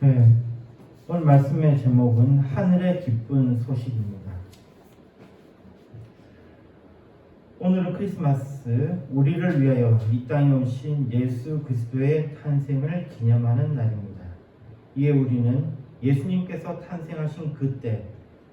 네, 오늘 말씀의 제목은 하늘의 기쁜 소식입니다. 오늘은 크리스마스, 우리를 위하여 이 땅에 오신 예수 그리스도의 탄생을 기념하는 날입니다. 이에 우리는 예수님께서 탄생하신 그때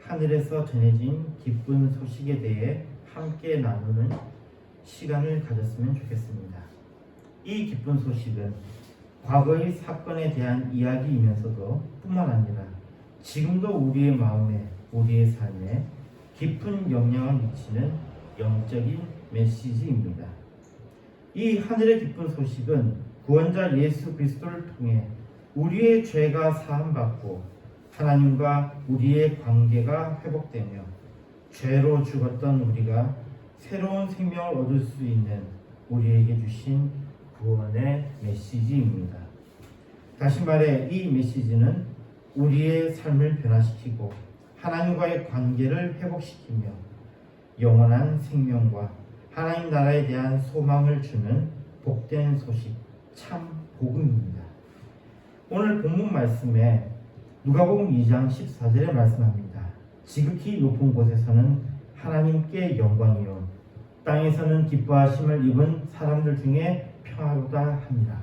하늘에서 전해진 기쁜 소식에 대해 함께 나누는 시간을 가졌으면 좋겠습니다. 이 기쁜 소식은 과거의 사건에 대한 이야기이면서도 뿐만 아니라 지금도 우리의 마음에 우리의 삶에 깊은 영향을 미치는 영적인 메시지입니다. 이 하늘의 기쁜 소식은 구원자 예수 그리스도를 통해 우리의 죄가 사함받고 하나님과 우리의 관계가 회복되며 죄로 죽었던 우리가 새로운 생명을 얻을 수 있는 우리에게 주신 구원의 메시지입니다. 다시 말해 이 메시지는 우리의 삶을 변화시키고 하나님과의 관계를 회복시키며 영원한 생명과 하나님 나라에 대한 소망을 주는 복된 소식 참 복음입니다. 오늘 본문 말씀에 누가복음 2장 14절에 말씀합니다. 지극히 높은 곳에서는 하나님께 영광이요 땅에서는 기뻐하심을 입은 사람들 중에 평화로다 합니다.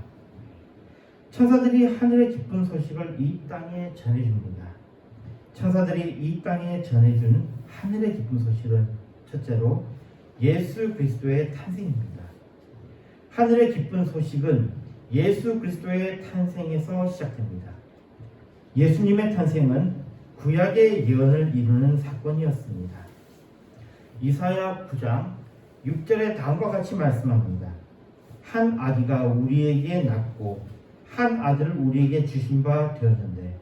천사들이 하늘의 기쁜 소식을 이 땅에 전해줍니다. 천사들이 이 땅에 전해준 하늘의 기쁜 소식은 첫째로 예수 그리스도의 탄생입니다. 하늘의 기쁜 소식은 예수 그리스도의 탄생에서 시작됩니다. 예수님의 탄생은 구약의 예언을 이루는 사건이었습니다. 이사야 9장 6절에 다음과 같이 말씀합니다. 한 아기가 우리에게 낳고 한 아들을 우리에게 주신 바 되었는데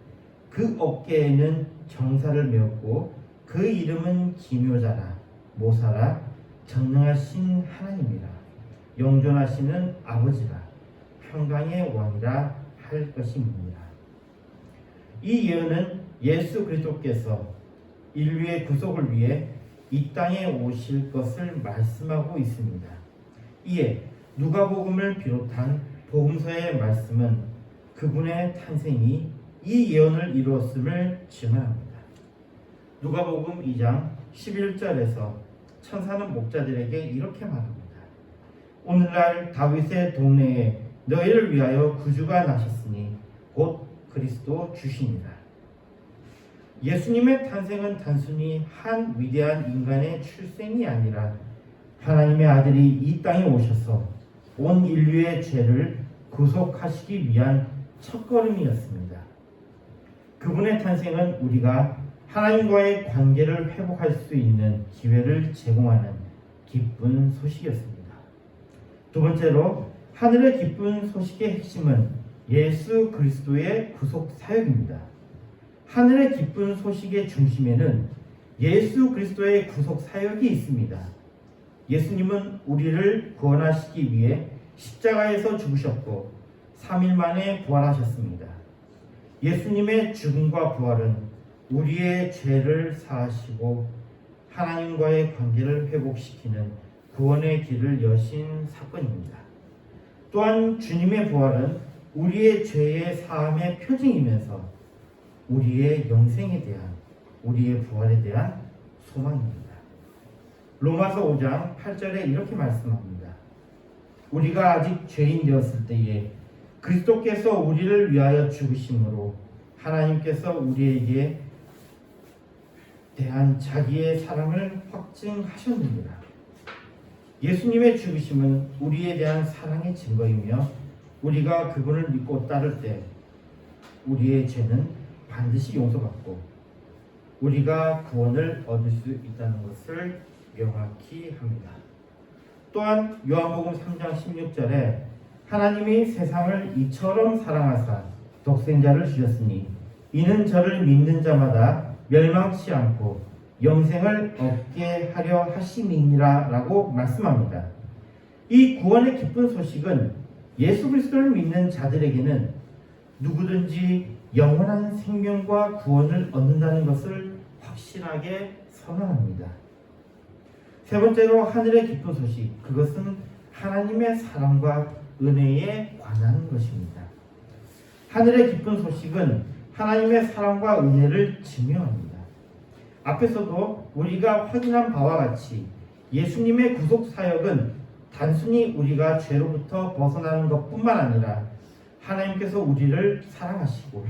그 어깨에는 정사를 메었고 그 이름은 기묘자라 모사라 전능하신 하나님이라 영존하시는 아버지라 평강의 왕이라 할 것입니다. 이 예언은 예수 그리스도께서 인류의 구속을 위해 이 땅에 오실 것을 말씀하고 있습니다. 이에 누가복음을 비롯한 복음서의 말씀은 그분의 탄생이 이 예언을 이루었음을 증언합니다. 누가복음 2장 11절에서 천사는 목자들에게 이렇게 말합니다. 오늘날 다윗의 동네에 너희를 위하여 구주가 나셨으니 곧 그리스도 주시니라. 예수님의 탄생은 단순히 한 위대한 인간의 출생이 아니라 하나님의 아들이 이 땅에 오셔서 온 인류의 죄를 구속하시기 위한 첫걸음이었습니다. 그분의 탄생은 우리가 하나님과의 관계를 회복할 수 있는 기회를 제공하는 기쁜 소식이었습니다. 두 번째로 하늘의 기쁜 소식의 핵심은 예수 그리스도의 구속 사역입니다. 하늘의 기쁜 소식의 중심에는 예수 그리스도의 구속 사역이 있습니다. 예수님은 우리를 구원하시기 위해 십자가에서 죽으셨고 3일 만에 부활하셨습니다. 예수님의 죽음과 부활은 우리의 죄를 사하시고 하나님과의 관계를 회복시키는 구원의 길을 여신 사건입니다. 또한 주님의 부활은 우리의 죄의 사함의 표징이면서 우리의 영생에 대한 우리의 부활에 대한 소망입니다. 로마서 5장 8절에 이렇게 말씀합니다. 우리가 아직 죄인 되었을 때에 그리스도께서 우리를 위하여 죽으심으로 하나님께서 우리에게 대한 자기의 사랑을 확증하셨느니라. 예수님의 죽으심은 우리에 대한 사랑의 증거이며 우리가 그분을 믿고 따를 때 우리의 죄는 반드시 용서받고 우리가 구원을 얻을 수 있다는 것을 명확히 합니다. 또한 요한복음 3장 16절에 하나님이 세상을 이처럼 사랑하사 독생자를 주셨으니 이는 저를 믿는 자마다 멸망치 않고 영생을 얻게 하려 하심이니라라고 말씀합니다. 이 구원의 기쁜 소식은 예수 그리스도를 믿는 자들에게는 누구든지 영원한 생명과 구원을 얻는다는 것을 확실하게 선언합니다. 세 번째로 하늘의 기쁜 소식 그것은 하나님의 사랑과 은혜에 관한 것입니다. 하늘의 기쁜 소식은 하나님의 사랑과 은혜를 증명합니다. 앞에서도 우리가 확인한 바와 같이 예수님의 구속 사역은 단순히 우리가 죄로부터 벗어나는 것뿐만 아니라 하나님께서 우리를 사랑하시고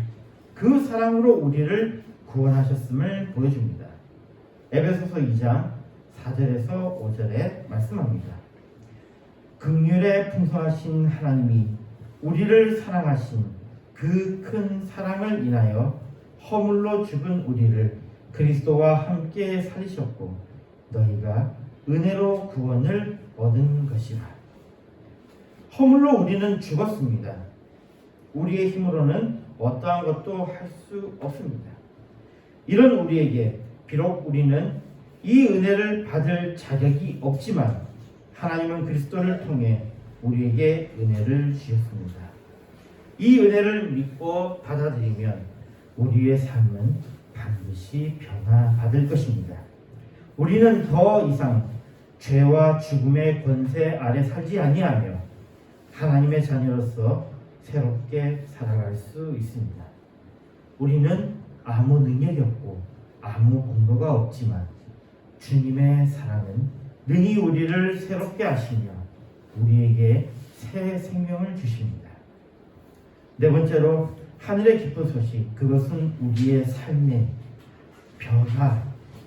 그 사랑으로 우리를 구원하셨음을 보여줍니다. 에베소서 2장 4절에서 5절에 말씀합니다. 극률에 풍성하신 하나님이 우리를 사랑하신 그 큰 사랑을 인하여 허물로 죽은 우리를 그리스도와 함께 살리셨고 너희가 은혜로 구원을 얻은 것이라. 허물로 우리는 죽었습니다. 우리의 힘으로는 어떠한 것도 할 수 없습니다. 이런 우리에게 비록 우리는 이 은혜를 받을 자격이 없지만 하나님은 그리스도를 통해 우리에게 은혜를 주셨습니다. 이 은혜를 믿고 받아들이면 우리의 삶은 반드시 변화받을 것입니다. 우리는 더 이상 죄와 죽음의 권세 아래 살지 아니하며 하나님의 자녀로서 새롭게 살아갈 수 있습니다. 우리는 아무 능력이 없고 아무 공로가 없지만 주님의 사랑은 능히 우리를 새롭게 하시며 우리에게 새 생명을 주십니다. 네 번째로 하늘의 기쁜 소식 그것은 우리의 삶의 변화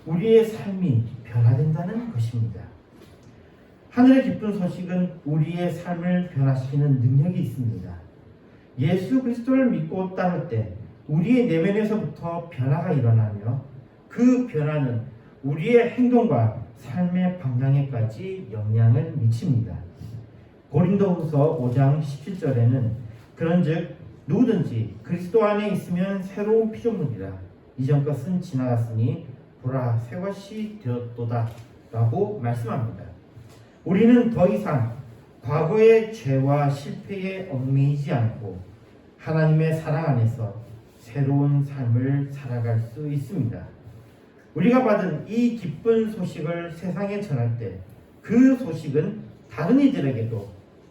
우리의 삶이 변화된다는 것입니다. 하늘의 기쁜 소식은 우리의 삶을 변화시키는 능력이 있습니다. 예수 그리스도를 믿고 따를 때 우리의 내면에서부터 변화가 일어나며 그 변화는 우리의 행동과 삶의 방향에까지 영향을 미칩니다. 고린도후서 5장 17절에는 그런즉 누구든지 그리스도 안에 있으면 새로운 피조물이라 이전 것은 지나갔으니 보라 새 것이 되었도다라고 말씀합니다. 우리는 더 이상 과거의 죄와 실패에 얽매이지 않고 하나님의 사랑 안에서 새로운 삶을 살아갈 수 있습니다. 우리가 받은 이 기쁜 소식을 세상에 전할 때 그 소식은 다른 이들에게도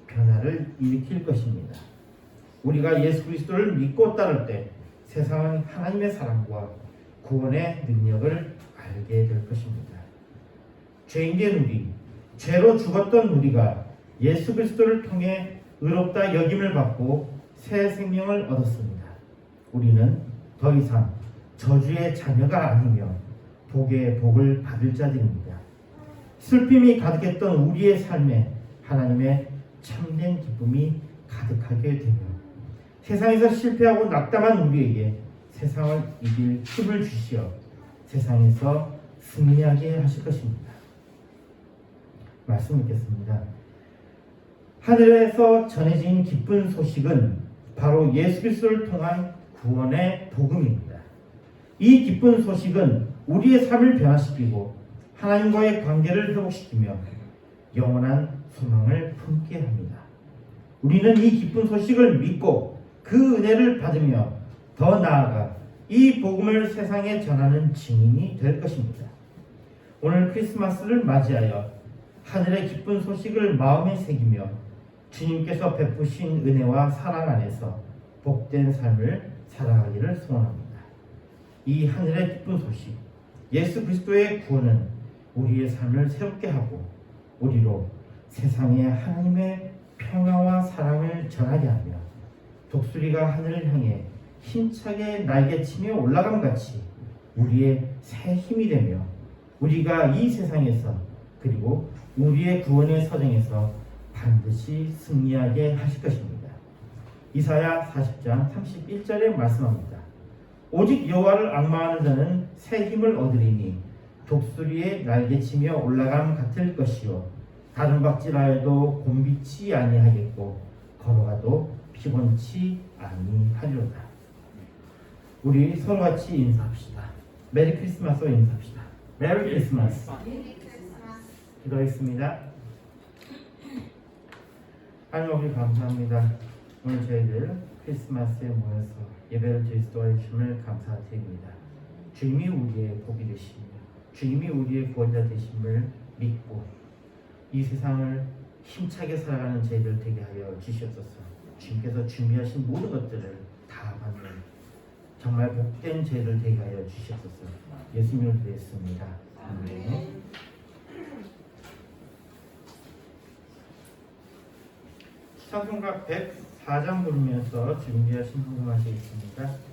변화를 일으킬 것입니다. 우리가 예수 그리스도를 믿고 따를 때 세상은 하나님의 사랑과 구원의 능력을 알게 될 것입니다. 죄인된 우리, 죄로 죽었던 우리가 예수 그리스도를 통해 의롭다 여김을 받고 새 생명을 얻었습니다. 우리는 더 이상 저주의 자녀가 아니며 복의 복을 받을 자들입니다. 슬픔이 가득했던 우리의 삶에 하나님의 참된 기쁨이 가득하게 되며 세상에서 실패하고 낙담한 우리에게 세상을 이길 힘을 주시어 세상에서 승리하게 하실 것입니다. 말씀 읽겠습니다. 하늘에서 전해진 기쁜 소식은 바로 예수 그리스도를 통한 구원의 복음입니다. 이 기쁜 소식은 우리의 삶을 변화시키고 하나님과의 관계를 회복시키며 영원한 소망을 품게 합니다. 우리는 이 기쁜 소식을 믿고 그 은혜를 받으며 더 나아가 이 복음을 세상에 전하는 증인이 될 것입니다. 오늘 크리스마스를 맞이하여 하늘의 기쁜 소식을 마음에 새기며 주님께서 베푸신 은혜와 사랑 안에서 복된 삶을 살아가기를 소원합니다. 이 하늘의 기쁜 소식, 예수 그리스도의 구원은 우리의 삶을 새롭게 하고 우리로 세상에 하나님의 평화와 사랑을 전하게 하며 독수리가 하늘을 향해 힘차게 날개치며 올라감 같이 우리의 새 힘이 되며 우리가 이 세상에서 그리고 우리의 구원의 서정에서 반드시 승리하게 하실 것입니다. 이사야 40장 31절에 말씀합니다. 오직 여호와를 악마하는 자는 새 힘을 얻으리니 독수리의 날개치며 올라감 같을 것이요 다른 박질하여도 곤비치 아니하겠고 걸어가도 피곤치 아니하리로다. 우리 서로 같이 인사합시다. 메리 크리스마스로 인사합시다. 메리 크리스마스. 기도하겠습니다. 하나님 아버지 감사합니다. 오늘 저희들 크리스마스에 모여서 예배를 드릴 수 있음을 감사드립니다. 주님이 우리의 복이 되시며 주님이 우리의 구원자 되심을 믿고 이 세상을 힘차게 살아가는 저희들 되게 하여 주시옵소서. 주님께서 준비하신 모든 것들을 다다 받는 정말 복된 죄를 되게 하여 주시옵소서 예수님을 드렸습니다. 아멘. 찬송가 104장 부르면서 준비하신 찬송하시겠습니다.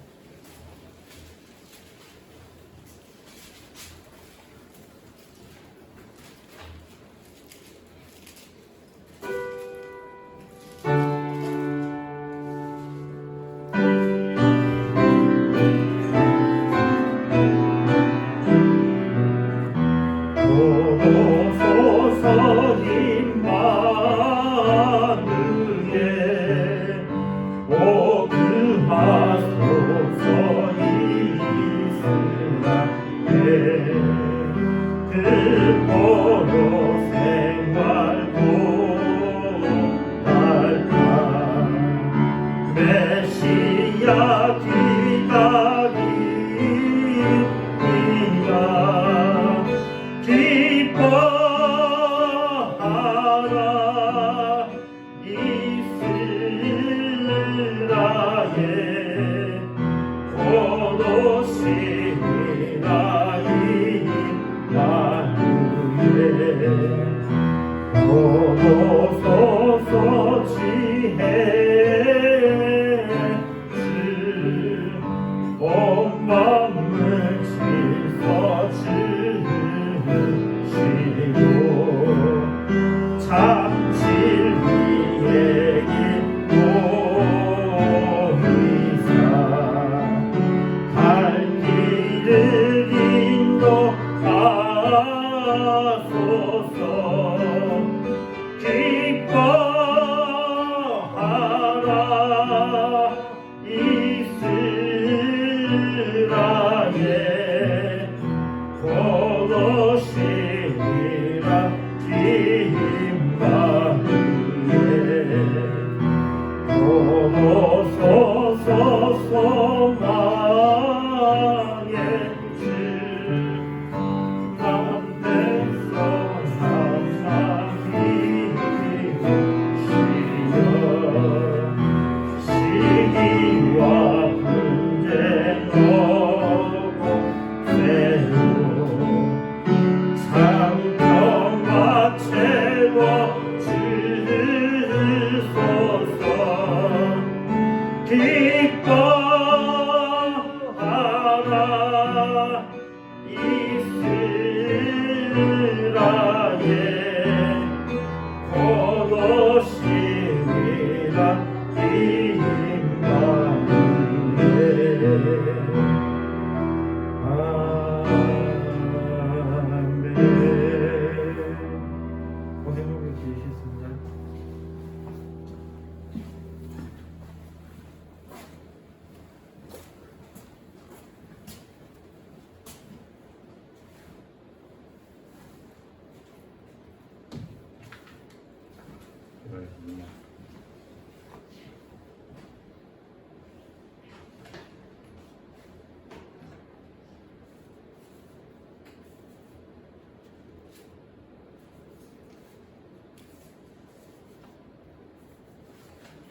그렇습니다.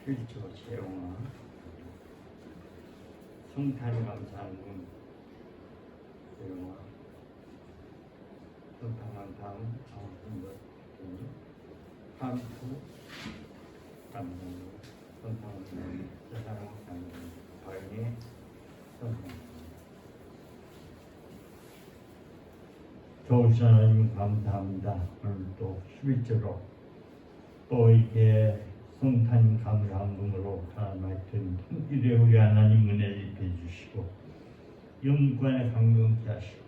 필조 재용화 성탄이 감사하는 재용화 성탄한 다음 아무튼 것 한후 감사합니다. 성탄은 세상. 바인의 성탄 좋으신 하나님 감사합니다. 오늘 또 11절로 또 이렇게 성탄 감사함으로 하나님 통일에 우리 하나님 은혜를 입혀주시고 영관에 강경케 하시고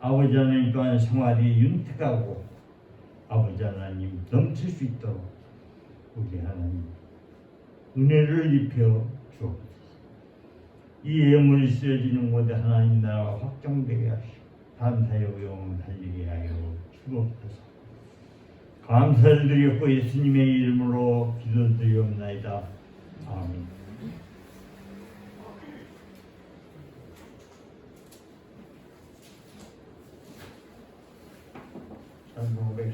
아버지 하나님 또한 생활이 윤택하고 아버지 하나님 넘칠 수 있도록 우리 하나님 은혜를 입혀 주옵소서 이 예물이 쓰여지는 곳에 하나님 나라 확정되게 하시고 감사의 영을 달리게 하여 주옵소서 감사를 드렸고 예수님의 이름으로 기도드리옵나이다. 아멘. 천구백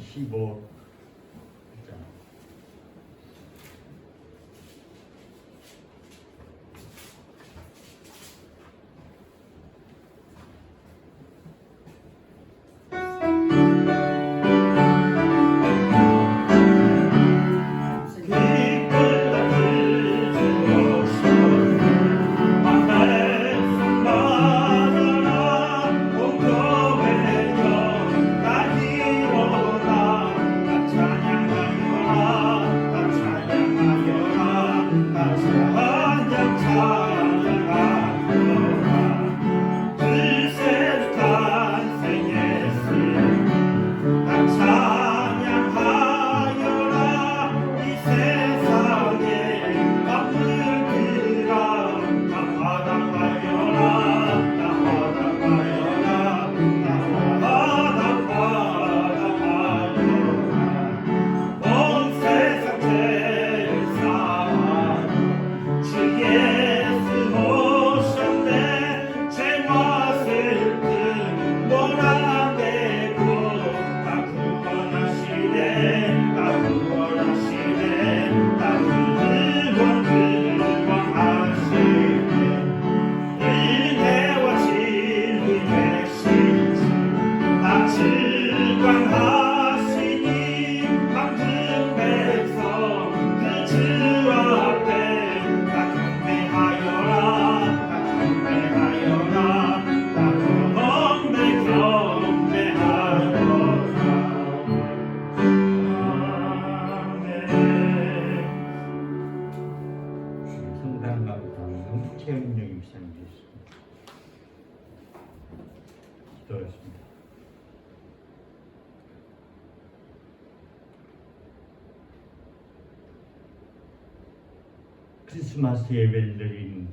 크리스마스 예배를 드린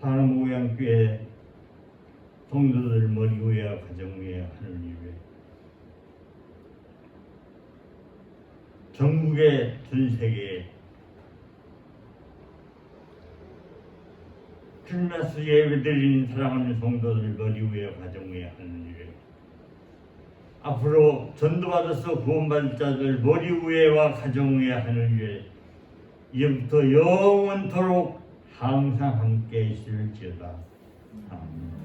사람 오양교회 성도들 머리 위에 가정 위에 하늘 위에 전국의 전 세계에 크리스마스 예배 드리는 사랑하는 성도들 머리 위에 가정 위에 하늘 위에 앞으로 전도받아서 구원받을 자들 머리 위에와 가정 위에 하늘 위에 이제부터 영원토록 항상 함께 있을지어다. 아멘.